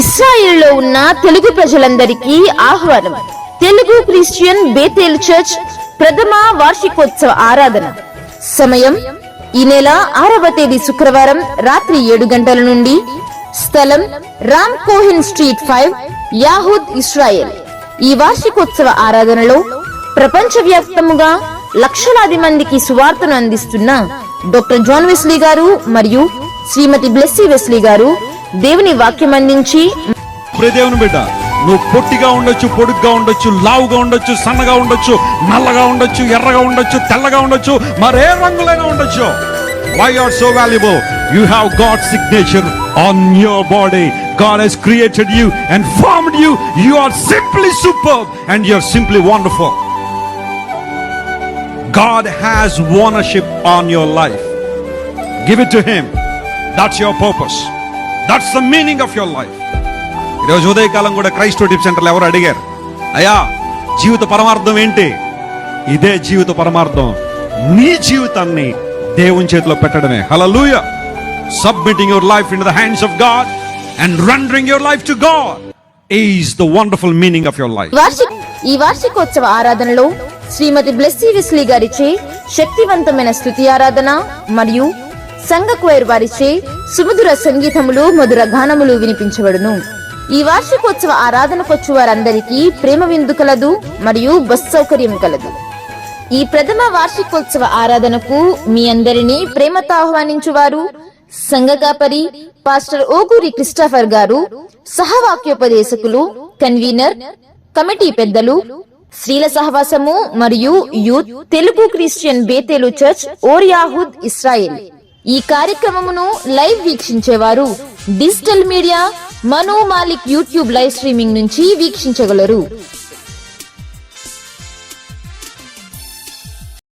ఇస్రాయిల్లో ఉన్న తెలుగు ప్రజలందరికీ ఆహ్వానం. తెలుగు క్రిస్టియన్ బేతేల్ చర్చ్ ప్రథమ వార్షికోత్సవ ఆరాధన. సమయం ఈ నెల ఆరవ తేదీ శుక్రవారం రాత్రి ఏడు గంటల నుండి స్థలం Ram కోహిన్ street five Yehud Israel. ఈ వార్షికోత్సవ ఆరాధనలో ప్రపంచవ్యాప్తముగా లక్షలాది మందికి సువార్తను అందిస్తున్న డాక్టర్ జాన్ వెస్లీ గారు మరియు శ్రీమతి బ్లెస్సీ వెస్లీ గారు దేవుని వాక్యం అందించి ప్రియ దేవుని బిడ్డ నువ్వు పొట్టిగా ఉండొచ్చు పొడుగ్గా ఉండొచ్చు లావుగా ఉండొచ్చు సన్నగా ఉండొచ్చు నల్లగా ఉండొచ్చు ఎర్రగా ఉండొచ్చు తెల్లగా ఉండొచ్చు మరే రంగులైనా ఉండొచ్చు why are so valuable you have God signature on your body God he's created you and formed you you are simply super and you are simply wonderful God has ownership on your life. Give it to Him. That's your purpose. That's the meaning of your life. ఈరోజు ఉదయకాలం కూడా క్రైస్తవ tip సెంటర్లో ఎవరు అడిగారు? అయ్యా జీవిత పరమార్థం ఏంటి? ఇదే జీవిత పరమార్థం. నీ జీవితాన్ని దేవుని చేతిలో పెట్టడమే. Hallelujah submitting your life in the hands of God and rendering your life to God is the wonderful meaning of your life వార్షిక ఈ వార్షికోత్సవ ఆరాధనలో శ్రీమతి బ్లెస్సీ విస్లీ గారిచే శక్తివంతమైన స్థుతి ఆరాధన మరియు సంఘ క్వైర్ వారిచే సుమధుర సంగీతములు మధుర గానములు వినిపించబడును. ఈ వార్షికోత్సవ ఆరాధనకొచ్చు వారందరికీ ప్రేమ విందు కలదు మరియు బస్ సౌకర్యం కలదు. ఈ ప్రథమ వార్షికోత్సవ ఆరాధనకు మీ అందరినీ ప్రేమతో ఆహ్వానించువారు సంఘకాపరి పాస్టర్ ఓగూరి క్రిస్టఫర్ గారు సహవాక్యోపదేశకులు కన్వీనర్ కమిటీ పెద్దలు స్త్రీల సహవాసము మరియు youth Telugu Christian Bethel church Or Yehuda Israel. ఈ కార్యక్రమమును live వీక్షించేవారు digital media Mano Malik YouTube live streaming నుంచి వీక్షించగలరు.